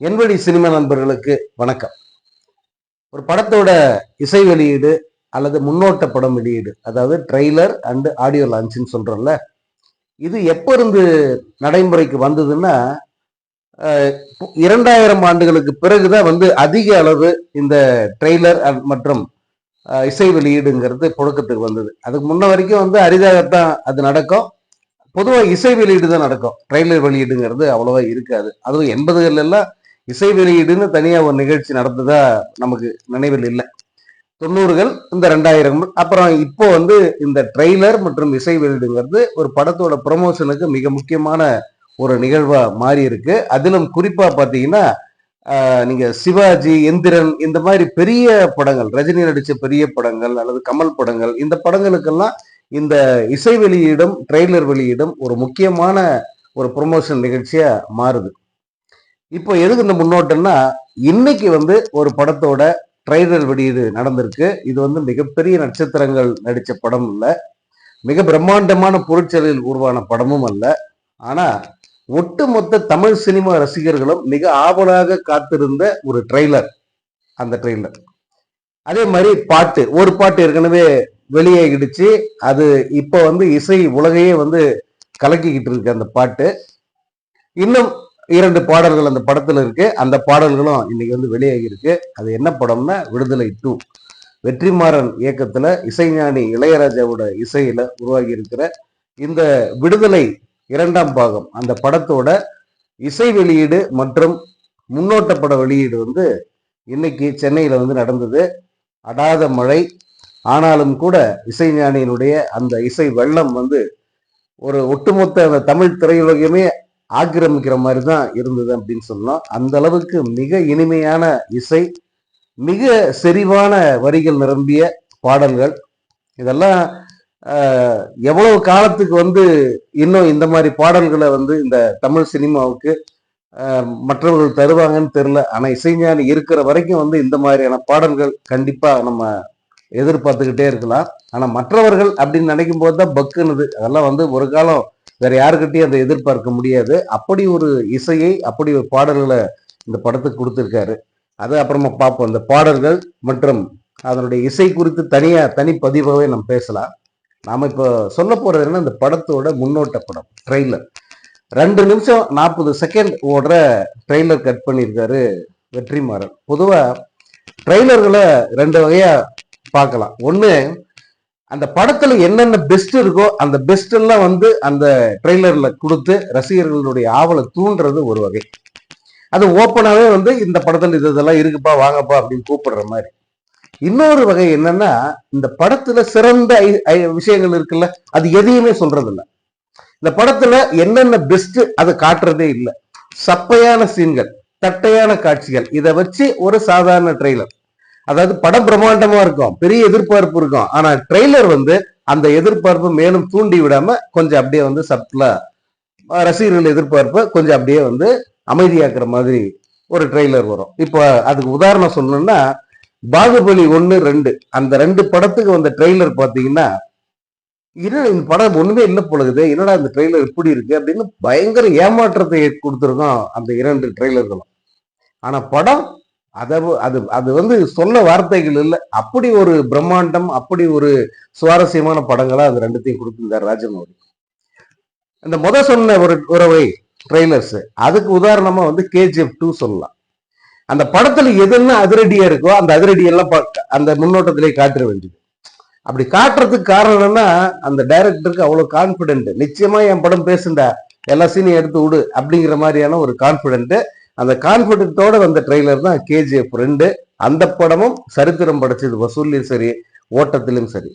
என்வழி cinema நண்பர்களுக்கு வணக்கம். ஒரு படத்தோட இசை வெளியீடு அல்லது முன்னோட்ட படம் வெளியீடு அதாவது ட்ரெய்லர் அண்டு ஆடியோ லான்ச்னு சொல்கிறோம்ல இது எப்போ இருந்து நடைமுறைக்கு வந்ததுன்னா இரண்டாயிரம் ஆண்டுகளுக்கு பிறகுதான் வந்து அதிக அளவு இந்த ட்ரெய்லர் மற்றும் இசை வெளியீடுங்கிறது புழக்கத்துக்கு வந்தது. அதுக்கு முன்ன வரைக்கும் வந்து அரிதாகத்தான் அது நடக்கும். பொதுவாக இசை வெளியீடு தான் நடக்கும். ட்ரெய்லர் வெளியீடுங்கிறது அவ்வளோவா இருக்காது. அதுவும் எண்பதுகள்லாம் இசை வெளியீடுன்னு தனியாக ஒரு நிகழ்ச்சி நடந்ததா நமக்கு நினைவில் இல்லை. தொண்ணூறுகள் இந்த ரெண்டாயிரம். அப்புறம் இப்போ வந்து இந்த ட்ரெய்லர் மற்றும் இசை வெளியீடுங்கிறது ஒரு படத்தோட ப்ரொமோஷனுக்கு மிக முக்கியமான ஒரு நிகழ்வா மாறி இருக்கு அதிலும் குறிப்பா பாத்தீங்கன்னா நீங்கள் நீங்க சிவாஜி எந்திரன் இந்த மாதிரி பெரிய படங்கள் ரஜினி நடிச்ச பெரிய படங்கள் அல்லது கமல் படங்கள் இந்த படங்களுக்கெல்லாம் இந்த இசை வெளியீடும் ட்ரெய்லர் வெளியீடும் ஒரு முக்கியமான ஒரு ப்ரொமோஷன் நிகழ்ச்சியா மாறுது. இப்போ எதுக்கு இந்த முன்னோட்டம்னா இன்னைக்கு வந்து ஒரு படத்தோட ட்ரைலர் வெளியீடு நடந்திருக்கு. இது வந்து மிகப்பெரிய நட்சத்திரங்கள் நடித்த படம் இல்லை மிக பிரம்மாண்டமான பொருட்செயலில் உருவான படமும் அல்ல. ஆனா ஒட்டுமொத்த தமிழ் சினிமா ரசிகர்களும் மிக ஆவலாக காத்திருந்த ஒரு ட்ரெய்லர் அந்த ட்ரெய்லர் அதே மாதிரி பாட்டு ஒரு பாட்டு ஏற்கனவே வெளியேகிடுச்சு அது இப்போ வந்து இசை உலகையே வந்து கலக்கிக்கிட்டு இருக்கு அந்த பாட்டு. இன்னும் இரண்டு பாடல்கள் அந்த படத்துல இருக்கு. அந்த பாடல்களும் இன்னைக்கு வந்து வெளியாகி இருக்கு. அது என்ன படம்னா விடுதலை டூ. வெற்றிமாறன் இயக்கத்துல இசைஞானி இளையராஜாவோட இசையில உருவாகி இருக்கிற இந்த விடுதலை இரண்டாம் பாகம். அந்த படத்தோட இசை வெளியீடு மற்றும் முன்னோட்ட பட வெளியீடு வந்து இன்னைக்கு சென்னையில வந்து நடந்தது. அடாத மழை. ஆனாலும் கூட இசைஞானியினுடைய அந்த இசை வெள்ளம் வந்து ஒரு ஒட்டுமொத்த அந்த தமிழ் திரையுலகமே ஆக்கிரமிக்கிற மாதிரி தான் இருந்தது அப்படின்னு சொல்லலாம். அந்த அளவுக்கு மிக இனிமையான இசை மிக செறிவான வரிகள் நிரம்பிய பாடல்கள். இதெல்லாம் எவ்வளவு காலத்துக்கு வந்து இன்னும் இந்த மாதிரி பாடல்களை வந்து இந்த தமிழ் சினிமாவுக்கு மற்றவர்கள் தருவாங்கன்னு தெரில ஆனால் இசைஞானி இருக்கிற வரைக்கும் வந்து இந்த மாதிரியான பாடல்கள் கண்டிப்பாக நம்ம எதிர்பார்த்துக்கிட்டே இருக்கலாம். ஆனால் மற்றவர்கள் அப்படின்னு நினைக்கும் போது தான் பக்குனுது அதெல்லாம் வந்து ஒரு காலம் வேற யாருக்கிட்டையும் அதை எதிர்பார்க்க முடியாது. அப்படி ஒரு இசையை அப்படி ஒரு பாடல்களை இந்த படத்துக்கு கொடுத்துருக்காரு. அது அப்புறமா பார்ப்போம். இந்த பாடல்கள் மற்றும் அதனுடைய இசை குறித்து தனியா தனி பதிவாகவே நம்ம பேசலாம். நாம இப்போ சொல்ல போறது என்ன இந்த படத்தோட முன்னோட்ட படம் ட்ரெய்லர். ரெண்டு நிமிஷம் நாற்பது செகண்ட் ஓடுற ட்ரெய்லர் கட் பண்ணியிருக்காரு வெற்றிமாறன். பொதுவாக ட்ரெய்லர்களை ரெண்டு வகையாக பார்க்கலாம். ஒன்று அந்த படத்துல என்னென்ன பெஸ்ட் இருக்கோ அந்த பெஸ்ட் எல்லாம் வந்து அந்த ட்ரெய்லர்ல கொடுத்து ரசிகர்களுடைய ஆவலை தூண்டுறது ஒரு வகை. அது ஓப்பனாவே வந்து இந்த படத்துல இது இதெல்லாம் இருக்குப்பா வாங்கப்பா அப்படின்னு கூப்பிடுற மாதிரி. இன்னொரு வகை என்னன்னா இந்த படத்துல சிறந்த ஐ- ஐ- விஷயங்கள் இருக்குல்ல அது எதையுமே சொல்றது இல்ல இந்த படத்துல என்னென்ன பெஸ்ட் அதை காட்டுறதே இல்லை. சப்பையான சீன்கள் தட்டையான காட்சிகள் இதை வச்சு ஒரு சாதாரண ட்ரெய்லர் அதாவது படம் பிரம்மாண்டமா இருக்கும். பெரிய எதிர்பார்ப்பு இருக்கும். ஆனா ட்ரெய்லர் வந்து அந்த எதிர்பார்ப்பு மேலும் தூண்டி விடாம கொஞ்சம் அப்படியே வந்து சப்ளா ரசிகர்கள் எதிர்பார்ப்பை கொஞ்சம் அப்படியே வந்து அமைதியாக்குற மாதிரி ஒரு ட்ரெய்லர் வரும். இப்போ அதுக்கு உதாரணம் சொல்லணும்னா பாகுபலி ஒன்று ரெண்டு. அந்த ரெண்டு படத்துக்கு வந்த ட்ரெய்லர் பார்த்தீங்கன்னா என்னடா இந்த படம் ஒண்ணுமே இல்லை பொழுது என்னடா இந்த ட்ரெய்லர் இப்படி இருக்கு அப்படின்னு பயங்கர ஏமாற்றத்தை கொடுத்துருக்கோம் அந்த இரண்டு ட்ரெய்லர்களும் ஆனா படம் அதை அது அது வந்து சொல்ல வார்த்தைகள் இல்லை. அப்படி ஒரு பிரம்மாண்டம் அப்படி ஒரு சுவாரஸ்யமான படங்களா அது ரெண்டுத்தையும் கொடுத்திருந்தார் ராஜமௌழி இந்த முத சொன்ன ஒரு உறவை ட்ரெய்லர்ஸ் அதுக்கு உதாரணமா வந்து கேஜிஎஃப் டூ சொல்லலாம். அந்த படத்துல எதெல்லாம் அதிரடியா இருக்கோ அந்த அதிரடியெல்லாம் அந்த முன்னோட்டத்திலே காட்டுற வேண்டியது. அப்படி காட்டுறதுக்கு காரணம் என்னன்னா அந்த டைரக்டருக்கு அவ்வளவு கான்பிடென்ட் நிச்சயமா என் படம் பேசுண்டா எல்லா சீனையும் எடுத்து விடு அப்படிங்கிற மாதிரியான ஒரு கான்பிடென்ட் அந்த கான்பிடென்ட்டோட வந்த ட்ரெய்லர் தான் கேஜிஎஃப் ரெண்டு. அந்த படமும் சரித்திரம் படைச்சது வசூல்லையும் சரி ஓட்டத்திலும் சரி.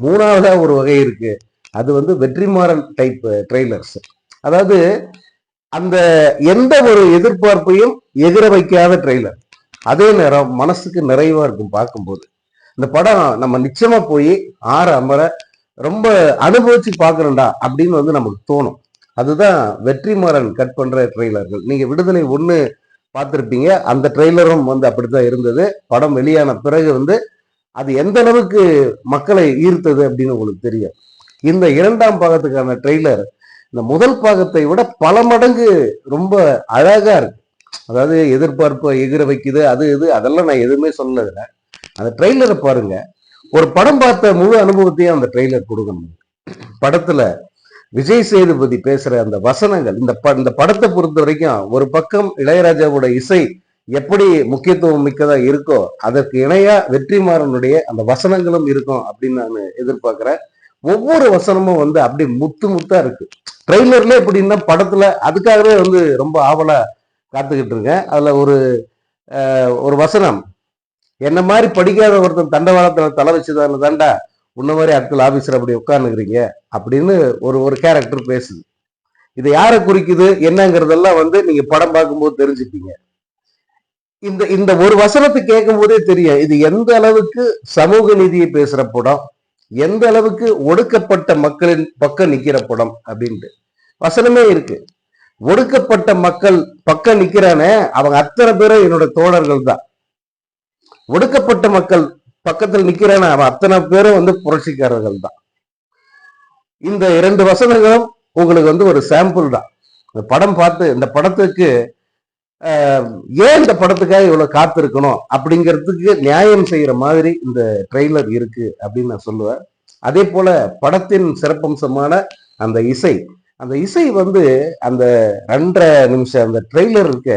மூணாவதா ஒரு வகை இருக்கு. அது வந்து வெற்றிமாறன் டைப் ட்ரெய்லர்ஸ் அதாவது அந்த எந்த ஒரு எதிர்பார்ப்பையும் எதிர வைக்காத ட்ரெய்லர் அதே நேரம் மனசுக்கு நிறைவா இருக்கும் பார்க்கும்போது. இந்த படம் நம்ம நிச்சயமா போய் ஆற அமர ரொம்ப அனுபவிச்சு பார்க்கணும்டா அப்படின்னு வந்து நமக்கு தோணும். அதுதான் வெற்றிமாறன் கட் பண்ற ட்ரெய்லர்கள் நீங்க விடுதலை ஒண்ணு பார்த்துருப்பீங்க. அந்த ட்ரெய்லரும் வந்து அப்படித்தான் இருந்தது. படம் வெளியான பிறகு வந்து அது எந்த அளவுக்கு மக்களை ஈர்த்தது அப்படின்னு உங்களுக்கு தெரியும். இந்த இரண்டாம் பாகத்துக்கான ட்ரெய்லர் இந்த முதல் பாகத்தை விட பல மடங்கு ரொம்ப அழகா இருக்கு. அதாவது எதிர்பார்ப்பை எகிர வைக்குது அது இது அதெல்லாம் நான் எதுவுமே சொல்லல. அந்த ட்ரெய்லரை பாருங்க. ஒரு படம் பார்த்த முழு அனுபவத்தையும் அந்த ட்ரெய்லர் கொடுக்கணும். படத்துல விஜய் சேதுபதி பேசுற அந்த வசனங்கள் இந்த ப இந்த படத்தை பொறுத்த வரைக்கும் ஒரு பக்கம் இளையராஜாவோட இசை எப்படி முக்கியத்துவம் மிக்கதா இருக்கோ அதற்கு இணையா வெற்றிமாறனுடைய அந்த வசனங்களும் இருக்கும் அப்படின்னு நான் எதிர்பார்க்கிறேன். ஒவ்வொரு வசனமும் வந்து அப்படி முத்து முத்தா இருக்கு. ட்ரெய்லர்ல எப்படின்னா படத்துல அதுக்காகவே வந்து ரொம்ப ஆவலா காத்துக்கிட்டு இருக்கேன். அதுல ஒரு ஒரு வசனம் என்ன மாதிரி படிக்காத ஒருத்தன் தண்டவாளத்துல தலை வச்சுதான் தாண்டா உன்ன மாதிரி ஆட்கள் ஆபீசர் அப்படி உட்கார்ந்துக்கிறீங்க அப்படின்னு ஒரு ஒரு கேரக்டர் பேசுது. இது யாரை குறிக்குது? என்னங்கிறதெல்லாம் வந்து நீங்க படம் பார்க்கும்போது தெரிஞ்சுப்பீங்க. இந்த இந்த ஒரு வசனத்தை கேட்கும் போதே தெரியும். இது எந்த அளவுக்கு சமூக நீதியை பேசுற படம்? எந்த அளவுக்கு ஒடுக்கப்பட்ட மக்களின் பக்கம் நிக்கிற படம் அப்படின்ட்டு. வசனமே இருக்கு. ஒடுக்கப்பட்ட மக்கள் பக்கம் நிக்கிறானே அவங்க அத்தனை பேரும் என்னோட தோழர்கள் தான் ஒடுக்கப்பட்ட மக்கள் பக்கத்தில் நிக்கிறானே அவன் அத்தனை பேரும் வந்து புரட்சிக்காரர்கள் தான். இந்த இரண்டு வசனங்களும் உங்களுக்கு வந்து ஒரு சாம்பிள் தான். இந்த படம் பார்த்து இந்த படத்துக்கு ஆஹ், ஏன் இந்த படத்துக்காக இவ்வளவு காத்திருக்கணும்? அப்படிங்கிறதுக்கு நியாயம் செய்யற மாதிரி இந்த ட்ரெய்லர் இருக்கு அப்படின்னு நான் சொல்லுவேன். அதே போல படத்தின் சிறப்பம்சமான அந்த இசை. அந்த இசை வந்து அந்த ரெண்டரை நிமிஷம் அந்த ட்ரெய்லர் இருக்க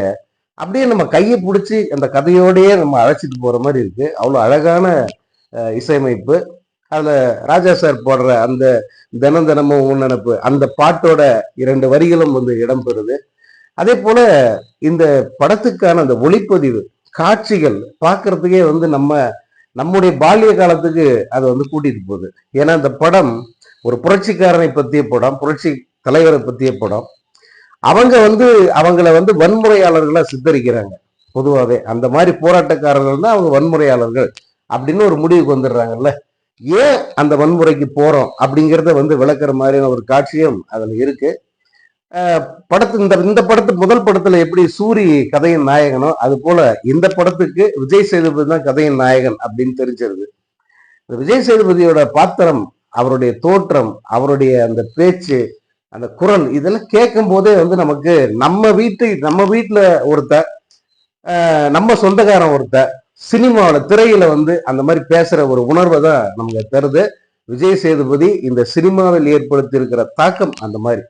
அப்படியே நம்ம கையை பிடிச்சி அந்த கதையோடயே நம்ம அழைச்சிட்டு போற மாதிரி இருக்கு. அவ்வளோ அழகான இசையமைப்பு. அதில் ராஜா சார் போடுற அந்த தினம் தினமும் உன்னப்பு அந்த பாட்டோட இரண்டு வரிகளும் வந்து இடம்பெறுது அதே போல இந்த படத்துக்கான அந்த ஒளிப்பதிவு காட்சிகள் பார்க்கறதுக்கே வந்து நம்ம நம்முடைய பால்ய காலத்துக்கு அதை வந்து கூட்டிட்டு போகுது. ஏன்னா இந்த படம் ஒரு புரட்சிக்காரனை பற்றிய படம் புரட்சி தலைவரை பற்றிய படம். அவங்க வந்து அவங்கள வந்து வன்முறையாளர்களாக சித்தரிக்கிறாங்க. பொதுவாகவே அந்த மாதிரி போராட்டக்காரர்கள் தான் அவங்க வன்முறையாளர்கள் அப்படின்னு ஒரு முடிவுக்கு வந்துடுறாங்கல்ல. ஏன் அந்த வன்முறைக்கு போகிறோம் அப்படிங்கிறத வந்து விளக்குற மாதிரியான ஒரு காட்சியும் அதில் இருக்கு. படத்து இந்த இந்த படத்து முதல் படத்தில் எப்படி சூரி கதையின் நாயகனோ அது போல இந்த படத்துக்கு விஜய் சேதுபதி தான் கதையின் நாயகன் அப்படின்னு தெரிஞ்சிருது இந்த விஜய் சேதுபதியோட பாத்திரம் அவருடைய தோற்றம் அவருடைய அந்த பேச்சு அந்த குரல் இதெல்லாம் கேட்கும் போதே வந்து நமக்கு நம்ம வீட்டு நம்ம வீட்டில் ஒருத்த நம்ம சொந்தக்காரன் ஒருத்த சினிமாவில் திரையில வந்து அந்த மாதிரி பேசுற ஒரு உணர்வை தான் நமக்கு தருது. விஜய் சேதுபதி இந்த சினிமாவில் ஏற்படுத்தி இருக்கிற தாக்கம் அந்த மாதிரி.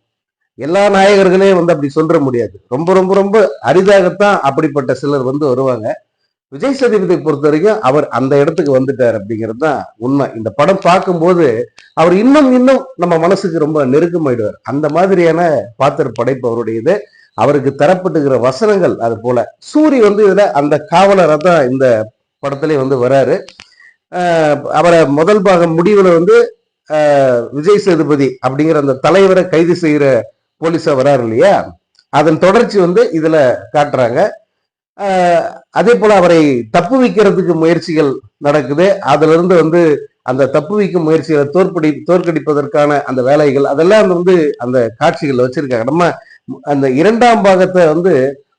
எல்லா நாயகர்களையும் வந்து அப்படி சொல்ற முடியாது. ரொம்ப ரொம்ப ரொம்ப அரிதாகத்தான் அப்படிப்பட்ட சிலர் வந்து வருவாங்க. விஜய் சேதுபதியை பொறுத்த வரைக்கும் அவர் அந்த இடத்துக்கு வந்துட்டார் அப்படிங்கிறது தான் உண்மை. இந்த படம் பார்க்கும்போது அவர் இன்னும் இன்னும் நம்ம மனசுக்கு ரொம்ப நெருக்கமாயிடுவார். அந்த மாதிரியான பாத்திர படைப்பு அவருடையது. அவருக்கு தரப்பட்டுகிற வசனங்கள் அது போல. சூரி வந்து இதுல அந்த காவலரை தான் இந்த படத்திலே வந்து வராரு. ஆஹ் அவரை முதல் பாகம் முடிவுல வந்து விஜய் சேதுபதி அப்படிங்கிற அந்த தலைவரை கைது செய்கிற போலீஸா வராரு இல்லையா? அதன் தொடர்ச்சி வந்து இதுல காட்டுறாங்க. அதே போல அவரை தப்பு வைக்கிறதுக்கு முயற்சிகள் நடக்குது. அதிலிருந்து வந்து அந்த தப்பு வைக்கும் முயற்சிகளை தோற்படி தோற்கடிப்பதற்கான அந்த வேலைகள் அதெல்லாம் வந்து அந்த காட்சிகள் வச்சிருக்காங்க. நம்ம அந்த இரண்டாம் பாகத்தை வந்து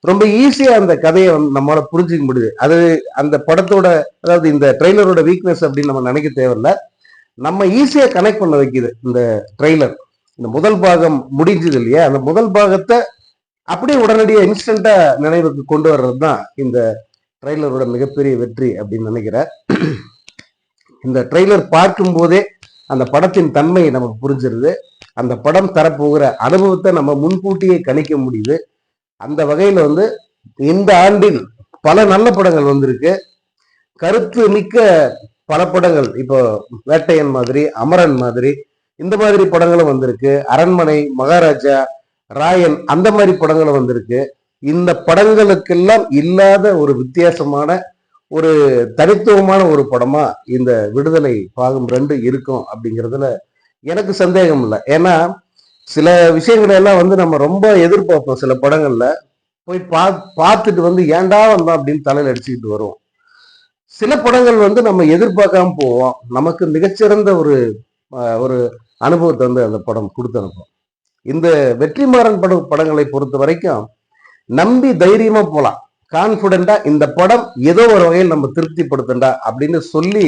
ரொம்ப ஈஸியா அந்த கதையை வந்து நம்மளால புரிஞ்சுக்க முடியுது. அது அந்த படத்தோட அதாவது இந்த ட்ரெய்லரோட வீக்னஸ் அப்படின்னு நம்ம நினைக்க தேவையில்ல. நம்ம ஈஸியா கனெக்ட் பண்ண வைக்குது இந்த ட்ரெய்லர் இந்த முதல் பாகம் முடிஞ்சது இல்லையா? அந்த முதல் பாகத்தை அப்படியே உடனடியாக இன்ஸ்டண்டா நினைவுக்கு கொண்டு வர்றது தான் இந்த ட்ரெய்லரோட மிகப்பெரிய வெற்றி அப்படின்னு நினைக்கிறேன். இந்த ட்ரெய்லர் பார்க்கும் போதே அந்த படத்தின் தன்மை நமக்கு புரிஞ்சிருது. அந்த படம் தரப்போகிற அனுபவத்தை நம்ம முன்கூட்டியே கணிக்க முடியுது. அந்த வகையில் வந்து இந்த ஆண்டில் பல நல்ல படங்கள் வந்திருக்கு. கருத்து மிக்க பல படங்கள் இப்போ வேட்டையன் மாதிரி அமரன் மாதிரி இந்த மாதிரி படங்களும் வந்திருக்கு. அரண்மனை மகாராஜா ராயன் அந்த மாதிரி படங்களும் வந்திருக்கு. இந்த படங்களுக்கெல்லாம் இல்லாத ஒரு வித்தியாசமான ஒரு தனித்துவமான ஒரு படமா இந்த விடுதலை பாகம் ரெண்டு இருக்கும் அப்படிங்கிறதுல எனக்கு சந்தேகம் இல்லை. ஏன்னா சில விஷயங்களை எல்லாம் வந்து நம்ம ரொம்ப எதிர்பார்ப்போம் சில படங்கள்ல. போய் பா பார்த்துட்டு வந்து ஏண்டா வந்தோம் அப்படின்னு தலையில் அடிச்சுக்கிட்டு வருவோம். சில படங்கள் வந்து நம்ம எதிர்பார்க்காம போவோம். நமக்கு மிகச்சிறந்த ஒரு ஒரு அனுபவத்தை வந்து அந்த படம் கொடுத்து அனுப்பும் இந்த வெற்றிமாறன் பட படங்களை பொறுத்த வரைக்கும் நம்பி தைரியமா போலாம். கான்பிடண்டா இந்த படம் ஏதோ ஒரு வகையில் நம்ம திருப்திப்படுத்தண்டா அப்படின்னு சொல்லி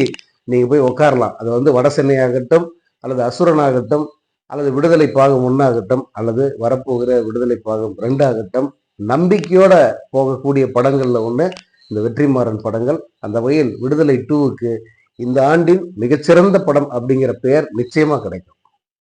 நீங்க போய் உட்காரலாம் அது வந்து வட ஆகட்டும் அல்லது அசுரனாகட்டும் அல்லது விடுதலை பாகம் ஒன்றாகட்டும் அல்லது வரப்போகிற விடுதலை பாகம் ரெண்டாகட்டும் நம்பிக்கையோட போகக்கூடிய படங்கள்ல ஒண்ணு இந்த வெற்றிமாறன் படங்கள். அந்த வகையில் விடுதலை டூவுக்கு இந்த ஆண்டின் மிகச்சிறந்த படம் அப்படிங்கிற பெயர் நிச்சயமா கிடைக்கும்.